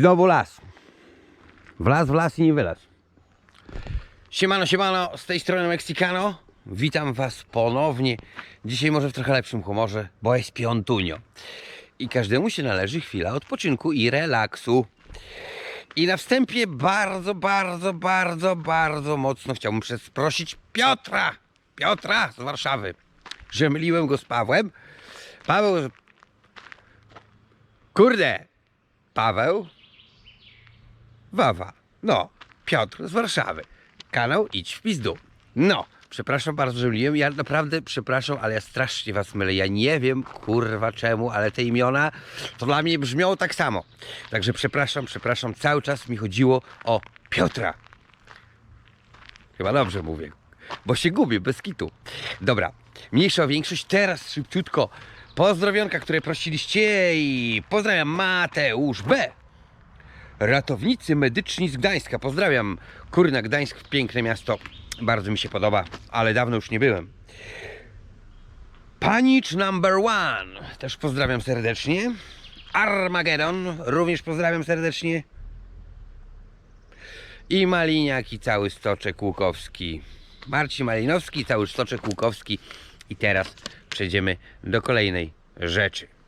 Znowu las. W las, w las i nie wylaz. Siemano, siemano, z tej strony Mexicano. Witam Was ponownie. Dzisiaj może w trochę lepszym humorze, bo jest piątunio. I każdemu się należy chwila odpoczynku i relaksu. I na wstępie bardzo, bardzo, bardzo, bardzo mocno chciałbym prosić Piotra, Piotra z Warszawy, że myliłem go z Pawłem. Paweł, kurde, Paweł, Wawa, no, Piotr z Warszawy. Kanał Idź w pizdu. No, przepraszam bardzo, że myliłem. Ja naprawdę przepraszam, ale ja strasznie was mylę. Ja nie wiem, kurwa czemu, ale te imiona to dla mnie brzmią tak samo. Także przepraszam, przepraszam. Cały czas mi chodziło o Piotra. Chyba dobrze mówię, bo się gubię, bez kitu. Dobra, mniejsza o większość, teraz szybciutko. Pozdrowionka, które prosiliście i pozdrawiam Mateusz B. Ratownicy medyczni z Gdańska. Pozdrawiam. Kurna, Gdańsk, piękne miasto. Bardzo mi się podoba, ale dawno już nie byłem. Panicz number one. Też pozdrawiam serdecznie. Armageddon. Również pozdrawiam serdecznie. I Maliniak i cały stoczek Łukowski. Marcin Malinowski, cały stoczek Łukowski. I teraz przejdziemy do kolejnej rzeczy.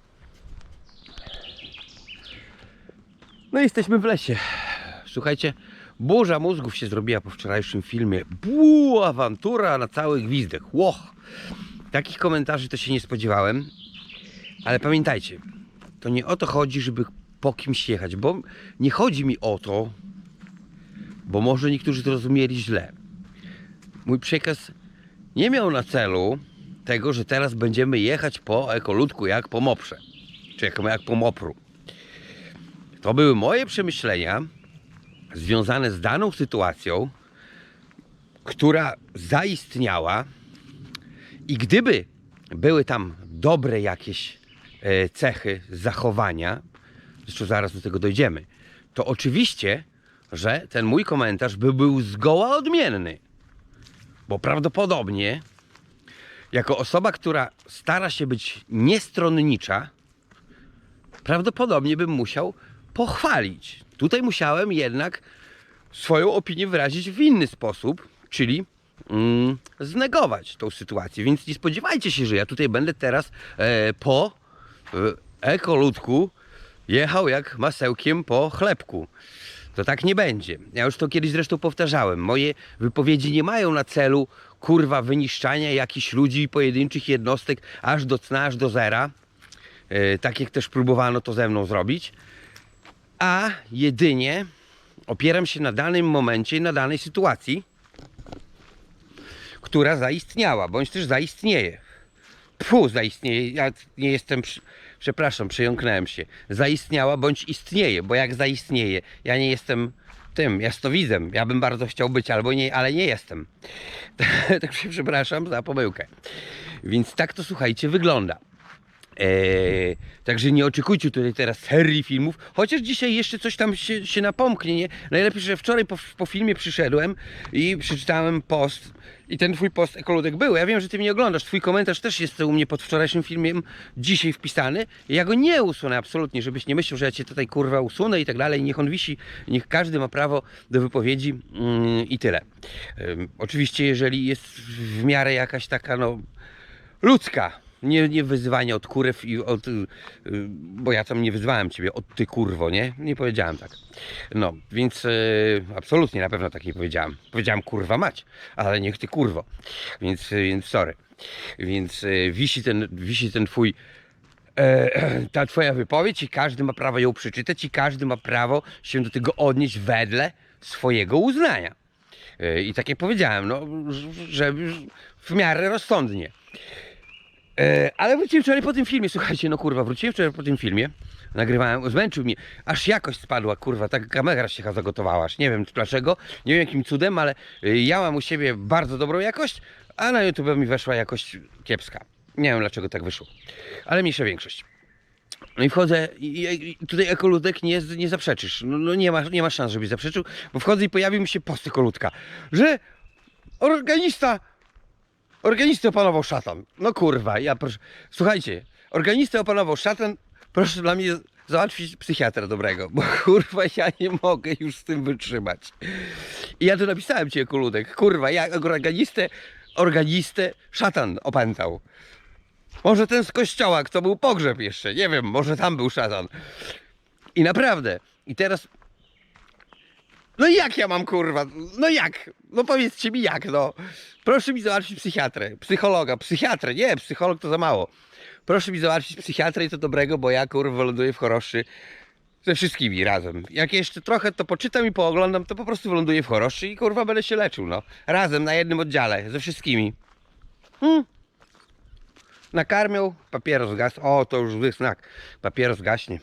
No i jesteśmy w lesie. Słuchajcie, burza mózgów się zrobiła po wczorajszym filmie. Buu, awantura na cały gwizdek. Łoch. Takich komentarzy to się nie spodziewałem. Ale pamiętajcie, to nie o to chodzi, żeby po kimś jechać, bo nie chodzi mi o to, bo może niektórzy to źle. Mój przekaz nie miał na celu tego, że teraz będziemy jechać po ekoludku jak po moprze, czy jak po mopru. To były moje przemyślenia związane z daną sytuacją, która zaistniała i gdyby były tam dobre jakieś e, cechy zachowania, zresztą zaraz do tego dojdziemy, to oczywiście, że ten mój komentarz by był zgoła odmienny. Bo prawdopodobnie, jako osoba, która stara się być niestronnicza, prawdopodobnie bym musiał pochwalić. Tutaj musiałem jednak swoją opinię wyrazić w inny sposób, czyli mm, znegować tą sytuację. Więc nie spodziewajcie się, że ja tutaj będę teraz e, po e, ekoludku jechał jak masełkiem po chlebku. To tak nie będzie. Ja już to kiedyś zresztą powtarzałem. Moje wypowiedzi nie mają na celu kurwa wyniszczania jakichś ludzi, pojedynczych jednostek aż do cna, aż do zera. E, tak jak też próbowano to ze mną zrobić a jedynie opieram się na danym momencie na danej sytuacji, która zaistniała, bądź też zaistnieje. Fu, zaistnieje. Ja nie jestem. przy- Przepraszam, przejąknąłem się. Zaistniała bądź istnieje, bo jak zaistnieje, ja nie jestem tym jasnowidzem. Ja bym bardzo chciał być, albo nie, ale nie jestem. tak się przepraszam za pomyłkę. Więc tak to słuchajcie, wygląda. Eee, także nie oczekujcie tutaj teraz serii filmów, chociaż dzisiaj jeszcze coś tam się, się napomknie, nie? Najlepiej, że wczoraj po, po filmie przyszedłem i przeczytałem post i ten twój post ekoludek był. Ja wiem, że ty mnie oglądasz, twój komentarz też jest u mnie pod wczorajszym filmem dzisiaj wpisany. Ja go nie usunę absolutnie, żebyś nie myślał, że ja cię tutaj kurwa usunę i tak dalej. Niech on wisi, niech każdy ma prawo do wypowiedzi mm, i tyle. Em, oczywiście, jeżeli jest w miarę jakaś taka, no, ludzka. Nie, nie wyzywanie od kurew i od. y, y, Bo ja tam nie wyzwałem ciebie od ty kurwo, nie? Nie powiedziałem tak. No, więc y, absolutnie na pewno tak nie powiedziałem. Powiedziałem kurwa mać, ale niech ty kurwo. Więc, więc sorry. Więc wisi ten, wisi ten twój. E, ta twoja wypowiedź i każdy ma prawo ją przeczytać i każdy ma prawo się do tego odnieść wedle swojego uznania. I tak jak powiedziałem, no, ż- że w miarę rozsądnie. E, ale wróciłem wczoraj po tym filmie, słuchajcie, no kurwa, wróciłem wczoraj po tym filmie, nagrywałem, zmęczył mnie, aż jakość spadła, kurwa, ta kamera się chyba zagotowała, aż nie wiem dlaczego, nie wiem jakim cudem, ale y, ja mam u siebie bardzo dobrą jakość, a na YouTube mi weszła jakość kiepska. Nie wiem dlaczego tak wyszło, ale mniejsza większość. No i wchodzę i, i tutaj ekoludek nie, nie zaprzeczysz, no, no nie, ma, nie ma szans, żebyś zaprzeczył, bo wchodzę i pojawił mi się post ekoludka, że organista Organistę opanował szatan. No kurwa, ja proszę. Słuchajcie, organistę opanował szatan, Proszę dla mnie załatwić psychiatra dobrego, bo kurwa ja nie mogę już z tym wytrzymać. I ja tu napisałem ci kuludek, kurwa, jak organistę, organistę szatan opętał. Może ten z kościoła, kto był pogrzeb jeszcze, nie wiem, może tam był szatan. I naprawdę, i teraz no jak ja mam kurwa? No jak? No powiedzcie mi jak no. Proszę mi załatwić psychiatrę, psychologa, psychiatrę, nie, psycholog to za mało. Proszę mi załatwić psychiatrę i to dobrego, bo ja kurwa ląduję w choroszczy ze wszystkimi razem. Jak jeszcze trochę to poczytam i pooglądam, to po prostu wyląduję w choroszczy i kurwa będę się leczył, no. Razem, na jednym oddziale, ze wszystkimi. Hmm. Nakarmiał, papieros zgasł. O, to już zły znak. Papieros gaśnie.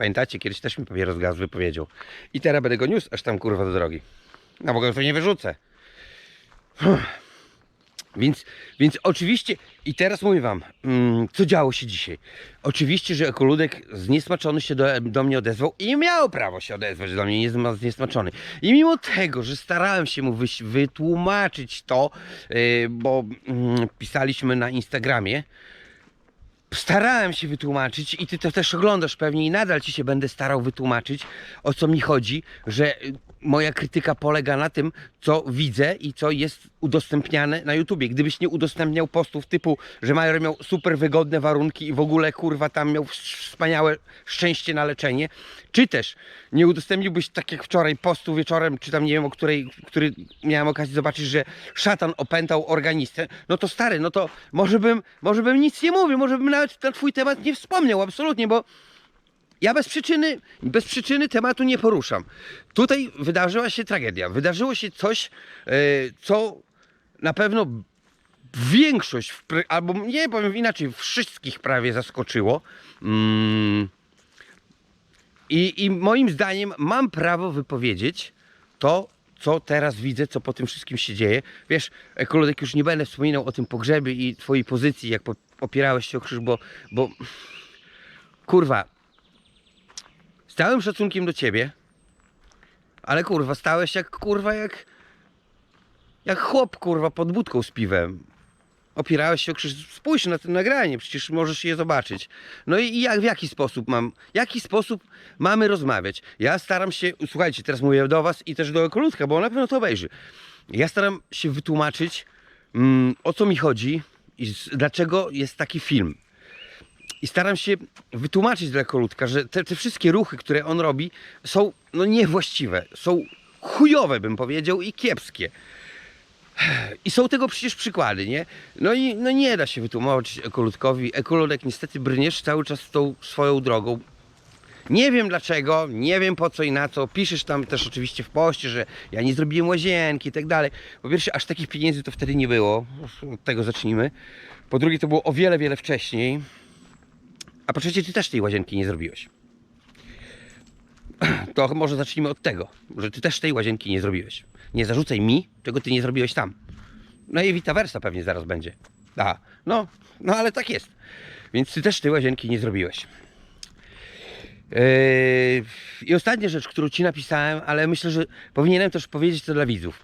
Pamiętacie, kiedyś też mi papieros gaz wypowiedział. I teraz będę go niósł aż tam kurwa do drogi. No bo go to nie wyrzucę. Więc, więc oczywiście, i teraz mówię wam, mm, co działo się dzisiaj. Oczywiście, że ekoludek zniesmaczony się do, do mnie odezwał i miał prawo się odezwać do mnie niezma- zniesmaczony. I mimo tego, że starałem się mu wytłumaczyć to, yy, bo mm, pisaliśmy na Instagramie, starałem się wytłumaczyć i ty to też oglądasz pewnie i nadal ci się będę starał wytłumaczyć o co mi chodzi, że y, moja krytyka polega na tym, co widzę i co jest udostępniane na YouTubie. Gdybyś nie udostępniał postów typu, że Major miał super wygodne warunki i w ogóle kurwa tam miał wspaniałe szczęście na leczenie, czy też nie udostępniłbyś tak jak wczoraj postu wieczorem, czy tam nie wiem o której, który miałem okazję zobaczyć, że szatan opętał organistę, no to stary, no to może bym, może bym nic nie mówił, może bym nawet na twój temat nie wspomniał, absolutnie, bo ja bez przyczyny, bez przyczyny tematu nie poruszam. Tutaj wydarzyła się tragedia. Wydarzyło się coś, e, co na pewno większość, albo nie powiem inaczej, wszystkich prawie zaskoczyło. Mm. I, I moim zdaniem mam prawo wypowiedzieć to, co teraz widzę, co po tym wszystkim się dzieje. Wiesz, ekolodek, już nie będę wspominał o tym pogrzebie i twojej pozycji, jak opierałeś się o krzyż, bo, bo kurwa, z całym szacunkiem do ciebie, ale kurwa, stałeś jak kurwa, jak jak chłop kurwa pod budką z piwem. Opierałeś się o krzyż. Spójrz na to nagranie, przecież możesz je zobaczyć. No i jak, w jaki sposób mam, jaki sposób mamy rozmawiać? Ja staram się, słuchajcie, teraz mówię do was i też do Ekolutka, bo on na pewno to obejrzy. Ja staram się wytłumaczyć, mm, o co mi chodzi i z, dlaczego jest taki film. I staram się wytłumaczyć dla Ekolutka, że te, te wszystkie ruchy, które on robi, są no, niewłaściwe, są chujowe, bym powiedział, i kiepskie. I są tego przecież przykłady, nie? No i no nie da się wytłumaczyć ekoludkowi. Ekoludek niestety brniesz cały czas tą swoją drogą. Nie wiem dlaczego, nie wiem po co i na co. Piszesz tam też oczywiście w poście, że ja nie zrobiłem łazienki i tak dalej. Po pierwsze, aż takich pieniędzy to wtedy nie było. Od tego zacznijmy. Po drugie, to było o wiele, wiele wcześniej. A po trzecie, ty też tej łazienki nie zrobiłeś. To może zacznijmy od tego, że ty też tej łazienki nie zrobiłeś. Nie zarzucaj mi, czego ty nie zrobiłeś tam. No i vice versa pewnie zaraz będzie. A, no, no ale tak jest. Więc ty też tej łazienki nie zrobiłeś. Yy, I ostatnia rzecz, którą ci napisałem, ale myślę, że powinienem też powiedzieć to dla widzów.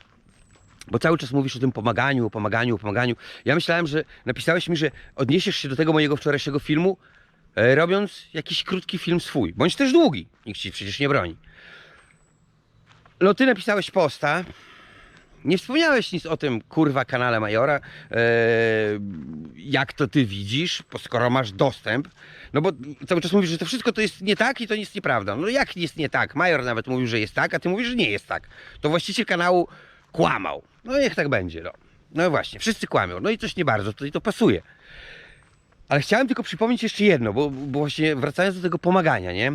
Bo cały czas mówisz o tym pomaganiu, o pomaganiu, o pomaganiu. Ja myślałem, że napisałeś mi, że odniesiesz się do tego mojego wczorajszego filmu, robiąc jakiś krótki film swój, bądź też długi. Nikt ci przecież nie broni. No ty napisałeś posta, nie wspomniałeś nic o tym kurwa kanale Majora, e, jak to ty widzisz, skoro masz dostęp, no bo cały czas mówisz, że to wszystko to jest nie tak i to jest nieprawda. No jak jest nie tak? Major nawet mówił, że jest tak, a ty mówisz, że nie jest tak. To właściciel kanału kłamał. No niech tak będzie, no. No właśnie, wszyscy kłamią. No i coś nie bardzo, tutaj to pasuje. Ale chciałem tylko przypomnieć jeszcze jedno, bo, bo właśnie wracając do tego pomagania, nie?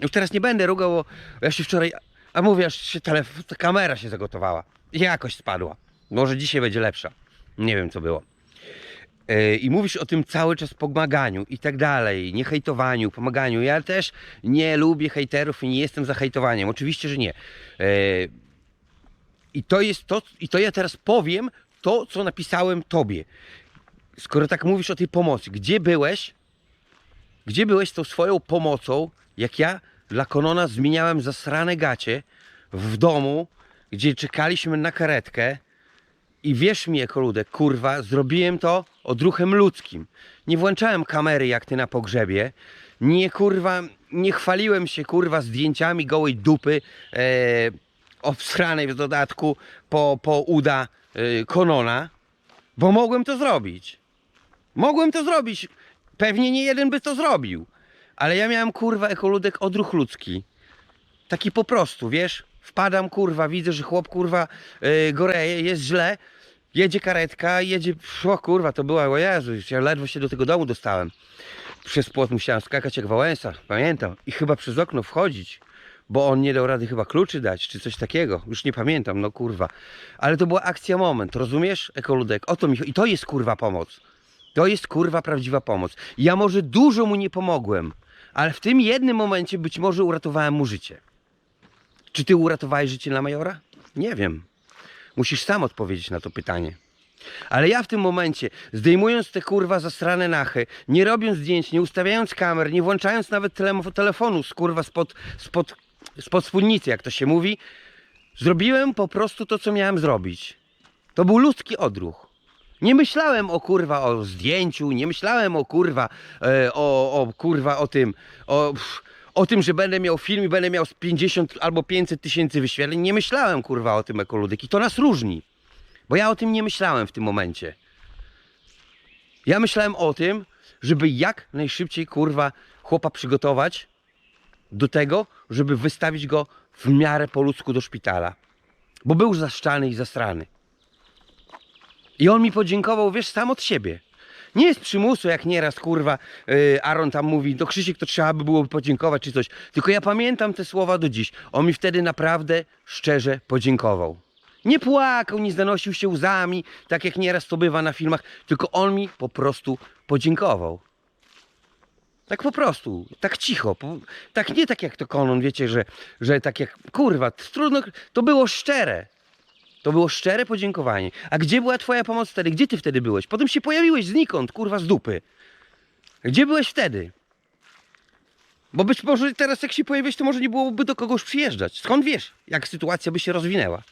Już teraz nie będę rugał, bo ja się wczoraj, a mówię, aż się telefon, ta kamera się zagotowała. I jakość spadła. Może dzisiaj będzie lepsza. Nie wiem co było. Yy, I mówisz o tym cały czas pomaganiu i tak dalej, nie hejtowaniu, pomaganiu. Ja też nie lubię hejterów i nie jestem za hejtowaniem. Oczywiście, że nie. Yy, I to jest to, i to ja teraz powiem to, co napisałem tobie. Skoro tak mówisz o tej pomocy, gdzie byłeś? Gdzie byłeś tą swoją pomocą, jak ja dla Konona zmieniałem zasrane gacie w domu, gdzie czekaliśmy na karetkę i wierz mi, Ekoludek, kurwa, zrobiłem to odruchem ludzkim. Nie włączałem kamery jak ty na pogrzebie, nie kurwa, nie chwaliłem się kurwa zdjęciami gołej dupy, e, obsranej w dodatku po, po uda e, Konona, bo mogłem to zrobić. Mogłem to zrobić. Pewnie nie jeden by to zrobił. Ale ja miałem kurwa ekoludek odruch ludzki. Taki po prostu, wiesz? Wpadam kurwa, widzę, że chłop kurwa yy, goreje, jest źle. Jedzie karetka, jedzie. O kurwa, to była, o Jezu, ja ledwo się do tego domu dostałem. Przez płot musiałem skakać jak Wałęsa, pamiętam. I chyba przez okno wchodzić, bo on nie dał rady chyba kluczy dać, czy coś takiego. Już nie pamiętam, no kurwa. Ale to była akcja moment, rozumiesz, ekoludek? O to mi. I to jest kurwa pomoc. To jest kurwa prawdziwa pomoc. Ja może dużo mu nie pomogłem, ale w tym jednym momencie być może uratowałem mu życie. Czy ty uratowałeś życie dla majora? Nie wiem. Musisz sam odpowiedzieć na to pytanie. Ale ja w tym momencie, zdejmując te kurwa zasrane nachy, nie robiąc zdjęć, nie ustawiając kamer, nie włączając nawet tele- telefonu z kurwa spod, spod, spod spódnicy, jak to się mówi, zrobiłem po prostu to, co miałem zrobić. To był ludzki odruch. Nie myślałem o kurwa o zdjęciu, nie myślałem o kurwa e, o, o kurwa o tym, o, o tym, że będę miał film i będę miał z 50 albo 500 tysięcy wyświetleń. Nie myślałem kurwa o tym ekoludyk i to nas różni. Bo ja o tym nie myślałem w tym momencie. Ja myślałem o tym, żeby jak najszybciej kurwa chłopa przygotować do tego, żeby wystawić go w miarę po ludzku do szpitala. Bo był zaszczany i zasrany. I on mi podziękował, wiesz, sam od siebie. Nie jest przymusu, jak nieraz kurwa yy, Aaron tam mówi, do Krzysiek to trzeba by było podziękować czy coś. Tylko ja pamiętam te słowa do dziś. On mi wtedy naprawdę szczerze podziękował. Nie płakał, nie zanosił się łzami, tak jak nieraz to bywa na filmach, tylko on mi po prostu podziękował. Tak po prostu, tak cicho, po, tak nie tak jak to Konon, wiecie, że, że tak jak, kurwa, trudno, to było szczere. To było szczere podziękowanie. A gdzie była twoja pomoc wtedy? Gdzie ty wtedy byłeś? Potem się pojawiłeś znikąd, kurwa, z dupy. Gdzie byłeś wtedy? Bo być może teraz jak się pojawiłeś, to może nie byłoby do kogoś przyjeżdżać. Skąd wiesz, jak sytuacja by się rozwinęła?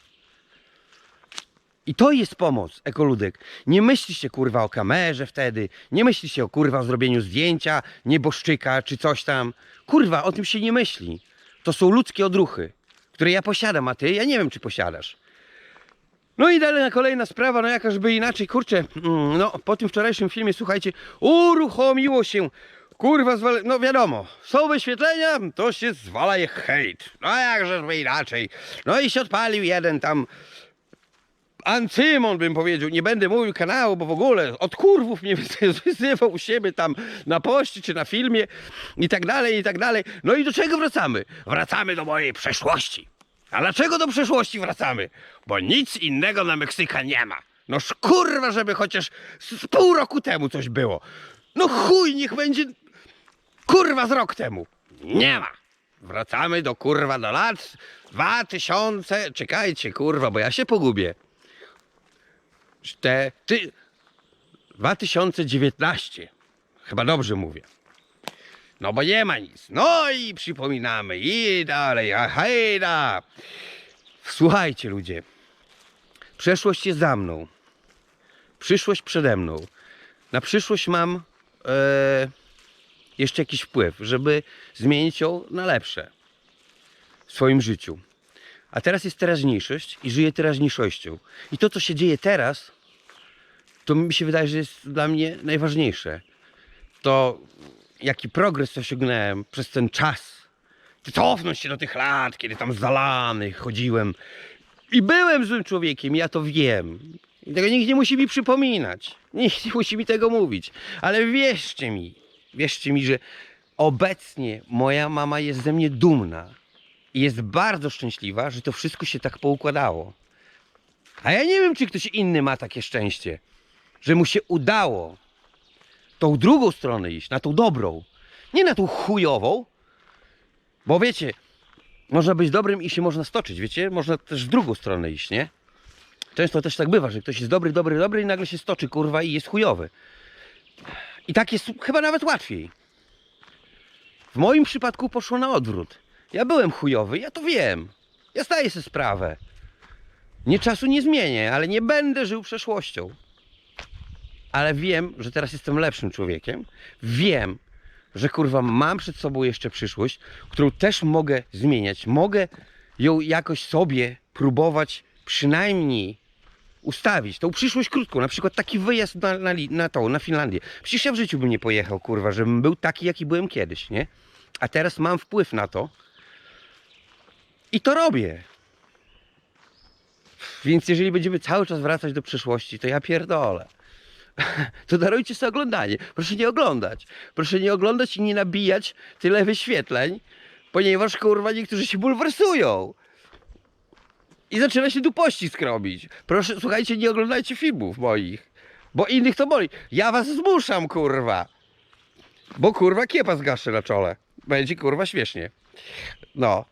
I to jest pomoc, ekoludek. Nie myśli się kurwa o kamerze wtedy, nie myśli się o kurwa o zrobieniu zdjęcia, nieboszczyka czy coś tam. Kurwa, o tym się nie myśli. To są ludzkie odruchy, które ja posiadam, a ty, ja nie wiem czy posiadasz. No i dalej kolejna sprawa, no jakażby inaczej, kurczę, mm, no po tym wczorajszym filmie, słuchajcie, uruchomiło się, kurwa, no wiadomo, są wyświetlenia, to się zwala je hejt, no jakżeżby inaczej. No i się odpalił jeden tam, Ancymon bym powiedział, nie będę mówił kanału, bo w ogóle od kurwów mnie wyzywał u siebie tam na poście czy na filmie i tak dalej, i tak dalej. No i do czego wracamy? Wracamy do mojej przeszłości. A dlaczego do przeszłości wracamy? Bo nic innego na Meksyka nie ma. No kurwa, żeby chociaż z pół roku temu coś było. No chuj, niech będzie kurwa z rok temu. Nie ma. Wracamy do kurwa do lat 2000. Czekajcie, kurwa, bo ja się pogubię. Te, ty, 2019. Chyba dobrze mówię. No bo nie ma nic. No i przypominamy i dalej, a hejda. Słuchajcie ludzie. Przeszłość jest za mną. Przyszłość przede mną. Na przyszłość mam e, jeszcze jakiś wpływ, żeby zmienić ją na lepsze w swoim życiu. A teraz jest teraźniejszość i żyję teraźniejszością. I to, co się dzieje teraz, to mi się wydaje, że jest dla mnie najważniejsze. To jaki progres osiągnąłem przez ten czas. Cofnąć się do tych lat, kiedy tam zalany chodziłem. I byłem złym człowiekiem, ja to wiem. I tego nikt nie musi mi przypominać. Nikt nie musi mi tego mówić. Ale wierzcie mi, wierzcie mi, że obecnie moja mama jest ze mnie dumna. I jest bardzo szczęśliwa, że to wszystko się tak poukładało. A ja nie wiem, czy ktoś inny ma takie szczęście, że mu się udało tą drugą stronę iść, na tą dobrą. Nie na tą chujową, bo wiecie, można być dobrym i się można stoczyć, wiecie? Można też w drugą stronę iść, nie? Często też tak bywa, że ktoś jest dobry, dobry, dobry i nagle się stoczy, kurwa, i jest chujowy. I tak jest chyba nawet łatwiej. W moim przypadku poszło na odwrót. Ja byłem chujowy, ja to wiem. Ja zdaję sobie sprawę. Nie czasu nie zmienię, ale nie będę żył przeszłością. Ale wiem, że teraz jestem lepszym człowiekiem. Wiem, że kurwa mam przed sobą jeszcze przyszłość, którą też mogę zmieniać. Mogę ją jakoś sobie próbować przynajmniej ustawić. Tą przyszłość krótką, na przykład taki wyjazd na, na, na tą, na Finlandię. Przecież ja w życiu bym nie pojechał, kurwa, żebym był taki, jaki byłem kiedyś, nie? A teraz mam wpływ na to i to robię. Więc jeżeli będziemy cały czas wracać do przeszłości, to ja pierdolę. To darujcie sobie oglądanie. Proszę nie oglądać. Proszę nie oglądać i nie nabijać tyle wyświetleń, ponieważ kurwa niektórzy się bulwersują. I zaczyna się tu pościsk robić. Proszę, słuchajcie, nie oglądajcie filmów moich. Bo innych to boli. Ja was zmuszam, kurwa. Bo kurwa kiepa zgaszę na czole. Będzie kurwa śmiesznie. No.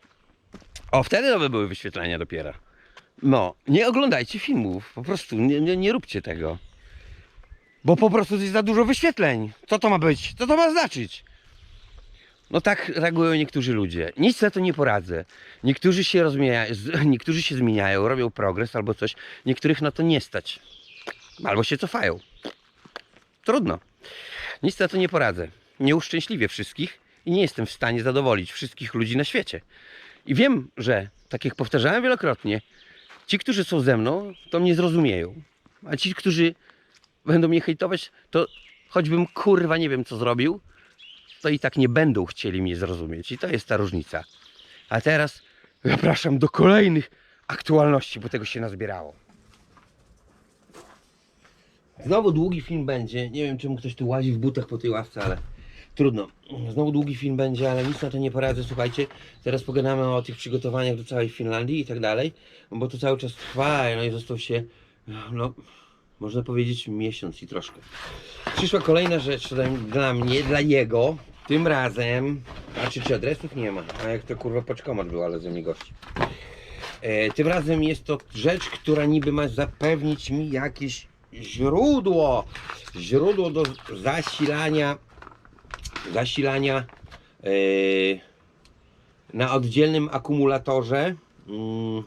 O, wtedy by były wyświetlenia dopiero. No, nie oglądajcie filmów. Po prostu nie, nie, nie róbcie tego. Bo po prostu jest za dużo wyświetleń. Co to ma być? Co to ma znaczyć? No tak reagują niektórzy ludzie. Nic na to nie poradzę. Niektórzy się rozmieniają, niektórzy się zmieniają, robią progres albo coś. Niektórych na to nie stać. Albo się cofają. Trudno. Nic na to nie poradzę. Nie uszczęśliwię wszystkich i nie jestem w stanie zadowolić wszystkich ludzi na świecie. I wiem, że, tak jak powtarzałem wielokrotnie, ci, którzy są ze mną, to mnie zrozumieją. A ci, którzy będą mnie hejtować, to choćbym kurwa nie wiem co zrobił, to i tak nie będą chcieli mnie zrozumieć. I to jest ta różnica. A teraz zapraszam do kolejnych aktualności, bo tego się nazbierało. Znowu długi film będzie. Nie wiem, czemu ktoś tu łazi w butach po tej ławce, ale trudno. Znowu długi film będzie, ale nic na to nie poradzę. Słuchajcie, teraz pogadamy o tych przygotowaniach do całej Finlandii i tak dalej, bo to cały czas trwa, no i został się, no, można powiedzieć, miesiąc i troszkę. Przyszła kolejna rzecz dla, mnie, dla niego. Tym razem, a czy, adresów nie ma? A jak to kurwa poczkomat był, ale ze mnie gości. E, tym razem jest to rzecz, która niby ma zapewnić mi jakieś źródło. Źródło do zasilania zasilania e, na oddzielnym akumulatorze mm,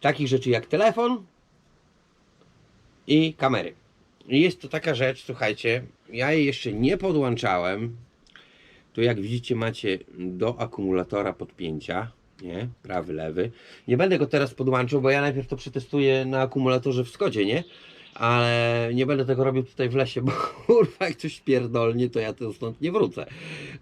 takich rzeczy jak telefon i kamery. Jest to taka rzecz, słuchajcie, ja jej jeszcze nie podłączałem. Tu jak widzicie macie do akumulatora podpięcia, nie? Prawy, lewy. Nie będę go teraz podłączał, bo ja najpierw to przetestuję na akumulatorze w Skodzie, nie? Ale nie będę tego robił tutaj w lesie, bo kurwa jak coś pierdolnie, to ja to stąd nie wrócę.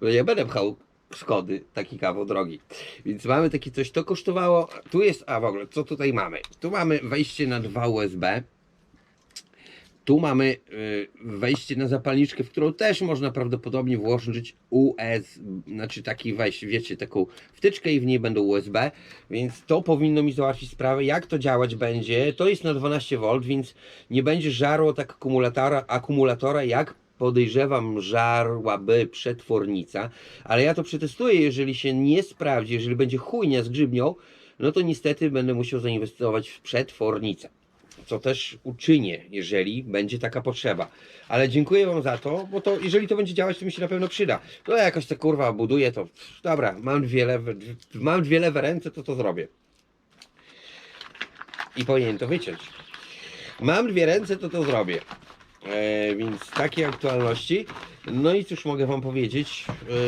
Bo nie będę pchał Skody taki kawał drogi. Więc mamy takie coś, to kosztowało, tu jest, a w ogóle, co tutaj mamy? Tu mamy wejście na dwa USB, tu mamy y, wejście na zapalniczkę, w którą też można prawdopodobnie włożyć USB, znaczy taki wejście, wiecie, taką wtyczkę i w niej będą USB, więc to powinno mi załatwić sprawę. Jak to działać będzie? To jest na 12V, więc nie będzie żarło tak akumulatora, akumulatora jak podejrzewam żarłaby przetwornica, ale ja to przetestuję, jeżeli się nie sprawdzi, jeżeli będzie chujnia z grzybnią, no to niestety będę musiał zainwestować w przetwornicę co też uczynię, jeżeli będzie taka potrzeba. Ale dziękuję Wam za to, bo to jeżeli to będzie działać, to mi się na pewno przyda. No ja jakoś to kurwa buduję, to dobra, mam dwie lewe, mam dwie lewe ręce, to to zrobię. I powinien to wyciąć. Mam dwie ręce, to to zrobię. E, więc takie aktualności. No i cóż mogę Wam powiedzieć, e,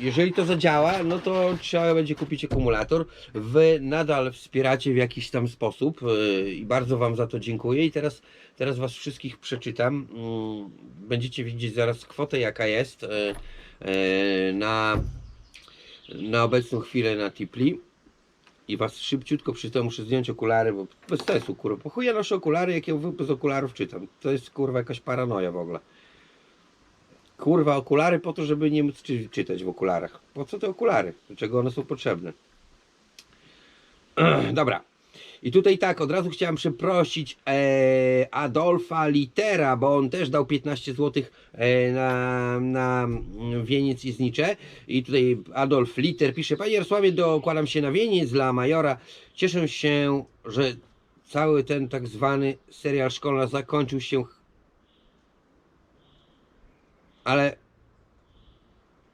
jeżeli to zadziała, no to trzeba będzie kupić akumulator. Wy nadal wspieracie w jakiś tam sposób e, i bardzo Wam za to dziękuję. I teraz, teraz Was wszystkich przeczytam. Mm, Będziecie widzieć zaraz kwotę jaka jest e, e, na, na obecną chwilę na Tipli. I was szybciutko przytem muszę zdjąć okulary, bo bez sensu, kurwa. Po chuj ja noszę okulary, jak ja z okularów czytam. To jest kurwa jakaś paranoja w ogóle. Kurwa, okulary po to, żeby nie móc czy czytać w okularach. Po co te okulary? Do czego one są potrzebne? Dobra. I tutaj tak, od razu chciałem przeprosić e, Adolfa Litera, bo on też dał 15 zł e, na, na wieniec i znicze. I tutaj Adolf Liter pisze, Panie Jarosławie, dokładam się na wieniec dla Majora. Cieszę się, że cały ten tak zwany serial szkolny zakończył się, ale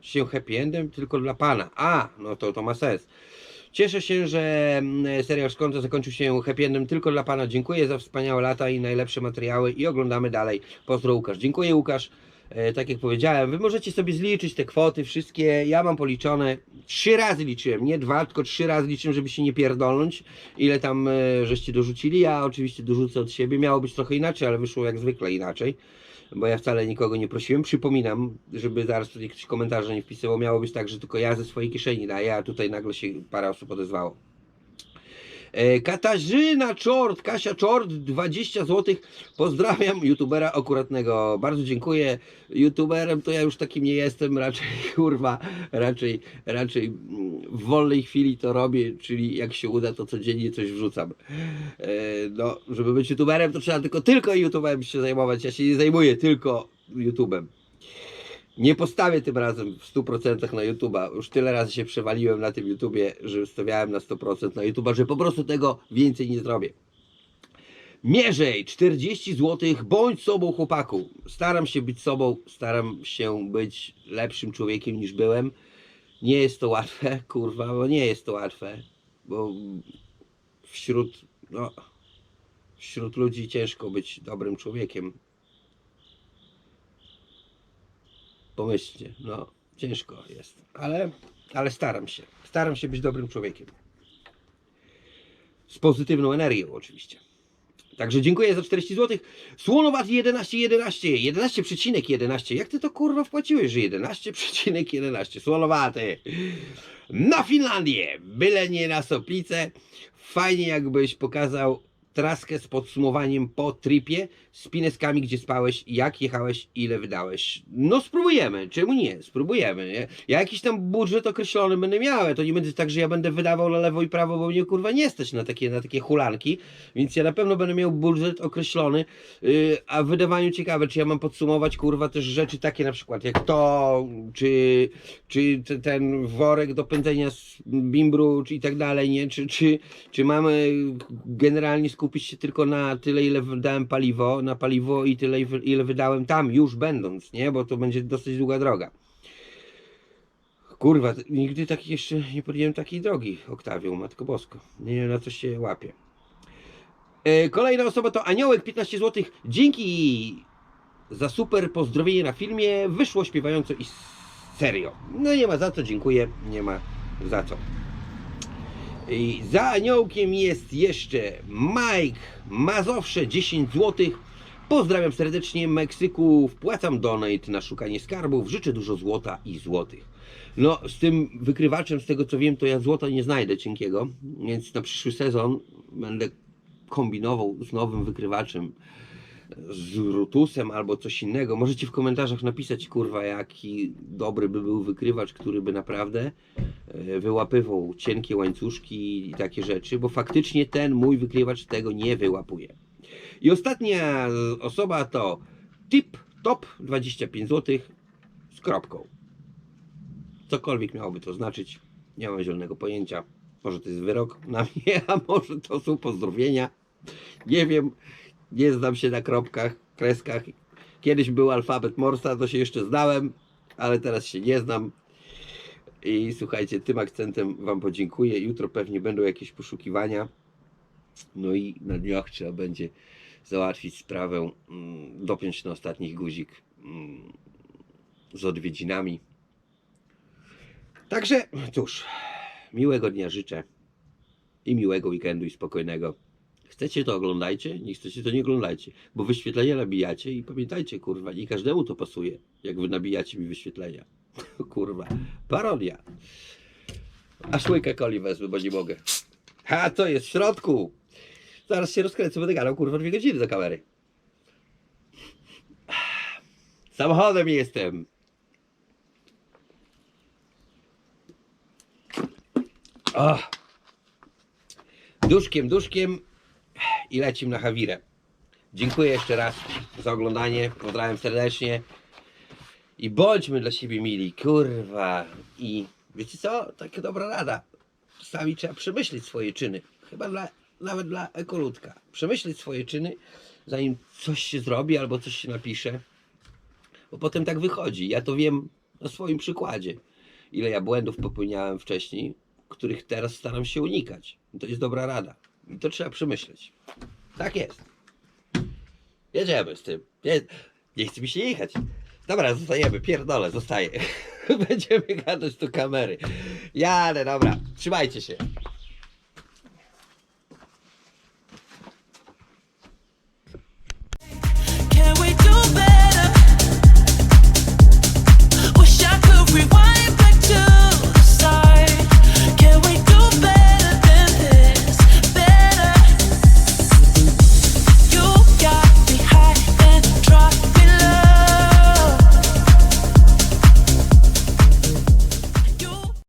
się happy endem tylko dla Pana. A, no to to ma sens. Cieszę się, że mm, serial Szkonto zakończył się happy endem tylko dla Pana. Dziękuję za wspaniałe lata i najlepsze materiały i oglądamy dalej. Pozdro Łukasz. Dziękuję Łukasz. E, tak jak powiedziałem, wy możecie sobie zliczyć te kwoty wszystkie. Ja mam policzone. Trzy razy liczyłem, nie dwa, tylko trzy razy liczyłem, żeby się nie pierdolnąć. Ile tam e, żeście dorzucili. Ja oczywiście dorzucę od siebie. Miało być trochę inaczej, ale wyszło jak zwykle inaczej. Bo ja wcale nikogo nie prosiłem. Przypominam, żeby zaraz tutaj ktoś komentarza nie wpisywał. Miało być tak, że tylko ja ze swojej kieszeni daję, a tutaj nagle się parę osób odezwało. E, Katarzyna Czort, Kasia Czort, 20 zł. Pozdrawiam youtubera akuratnego. Bardzo dziękuję. YouTuberem to ja już takim nie jestem, raczej kurwa, raczej, raczej mm, w wolnej chwili to robię, czyli jak się uda, to codziennie coś wrzucam. E, No, żeby być youtuberem, to trzeba tylko, tylko youtuberem się zajmować. Ja się nie zajmuję tylko YouTubem. Nie postawię tym razem w 100% na YouTube'a. Już tyle razy się przewaliłem na tym YouTubie, że stawiałem na 100% na YouTube'a, że po prostu tego więcej nie zrobię. Mierzej 40 zł, bądź sobą chłopaku. Staram się być sobą, staram się być lepszym człowiekiem niż byłem. Nie jest to łatwe, kurwa, bo nie jest to łatwe, bo wśród, no, wśród ludzi ciężko być dobrym człowiekiem. Pomyślcie, no, ciężko jest, ale, ale staram się. Staram się być dobrym człowiekiem. Z pozytywną energią, oczywiście. Także dziękuję za 40 zł. Słonowat 11, 11, 11,11. 11. Jak ty to kurwa wpłaciłeś, że 11,11? 11. Słonowaty. Na Finlandię, byle nie na Soplicę. Fajnie jakbyś pokazał traskę z podsumowaniem po tripie, z pineskami, gdzie spałeś, jak jechałeś, ile wydałeś. No spróbujemy, czemu nie? Spróbujemy, nie? Ja jakiś tam budżet określony będę miał, to nie będzie tak, że ja będę wydawał na lewo i prawo, bo mnie kurwa nie stać na takie, na takie hulanki, więc ja na pewno będę miał budżet określony, yy, a w wydawaniu ciekawe, czy ja mam podsumować kurwa też rzeczy takie na przykład jak to, czy, czy te- ten worek do pędzenia z bimbru, czy i tak dalej, nie? Czy, czy, czy mamy generalnie skupić się tylko na tyle, ile wydałem paliwo, na paliwo i tyle, ile wydałem tam, już będąc, nie? Bo to będzie dosyć długa droga. Kurwa, nigdy takich jeszcze nie podjąłem takiej drogi, Oktawią, Matko Bosko. Nie wiem, na co się łapie. Kolejna osoba to Aniołek, 15 zł. Dzięki za super pozdrowienie na filmie. Wyszło śpiewająco i serio. No nie ma za co, dziękuję. Nie ma za co. I za aniołkiem jest jeszcze Mike Mazowsze 10 zł. Pozdrawiam serdecznie Meksyku. Wpłacam donate na szukanie skarbów. Życzę dużo złota i złotych. No, z tym wykrywaczem, z tego co wiem, to ja złota nie znajdę cienkiego, więc na przyszły sezon będę kombinował z nowym wykrywaczem, z Rutusem albo coś innego. Możecie w komentarzach napisać, kurwa, jaki dobry by był wykrywacz, który by naprawdę e, wyłapywał cienkie łańcuszki i takie rzeczy, bo faktycznie ten mój wykrywacz tego nie wyłapuje. I ostatnia osoba to tip top 25 zł z kropką. Cokolwiek miałoby to znaczyć, nie mam zielonego pojęcia. Może to jest wyrok na mnie, a może to są pozdrowienia. Nie wiem, nie znam się na kropkach, kreskach. Kiedyś był alfabet Morsa, to się jeszcze znałem, ale teraz się nie znam. I słuchajcie, tym akcentem Wam podziękuję. Jutro pewnie będą jakieś poszukiwania. No i na dniach trzeba będzie załatwić sprawę, mm, dopiąć na ostatni guzik mm, z odwiedzinami. Także cóż, miłego dnia życzę i miłego weekendu i spokojnego. Chcecie to oglądajcie, nie chcecie to nie oglądajcie, bo wyświetlenia nabijacie i pamiętajcie, kurwa, nie każdemu to pasuje, jak wy nabijacie mi wyświetlenia. kurwa, parodia. Aż łykę coli wezmę, bo nie mogę. A co jest w środku? Zaraz się rozkręcę, będę gadał, kurwa, dwie godziny do kamery. Samochodem jestem. O. Duszkiem, duszkiem i lecim na Hawirę. Dziękuję jeszcze raz za oglądanie. Pozdrawiam serdecznie. I bądźmy dla siebie mili, kurwa. I wiecie co? Taka dobra rada. Czasami trzeba przemyśleć swoje czyny. Chyba dla, nawet dla ekoludka. Przemyśleć swoje czyny, zanim coś się zrobi albo coś się napisze. Bo potem tak wychodzi. Ja to wiem na swoim przykładzie. Ile ja błędów popełniałem wcześniej, których teraz staram się unikać. To jest dobra rada. I to trzeba przemyśleć. Tak jest. Jedziemy z tym. Nie, nie chce mi się jechać. Dobra, zostajemy, pierdolę, zostaję. Będziemy gadać do kamery. Jadę, dobra, trzymajcie się.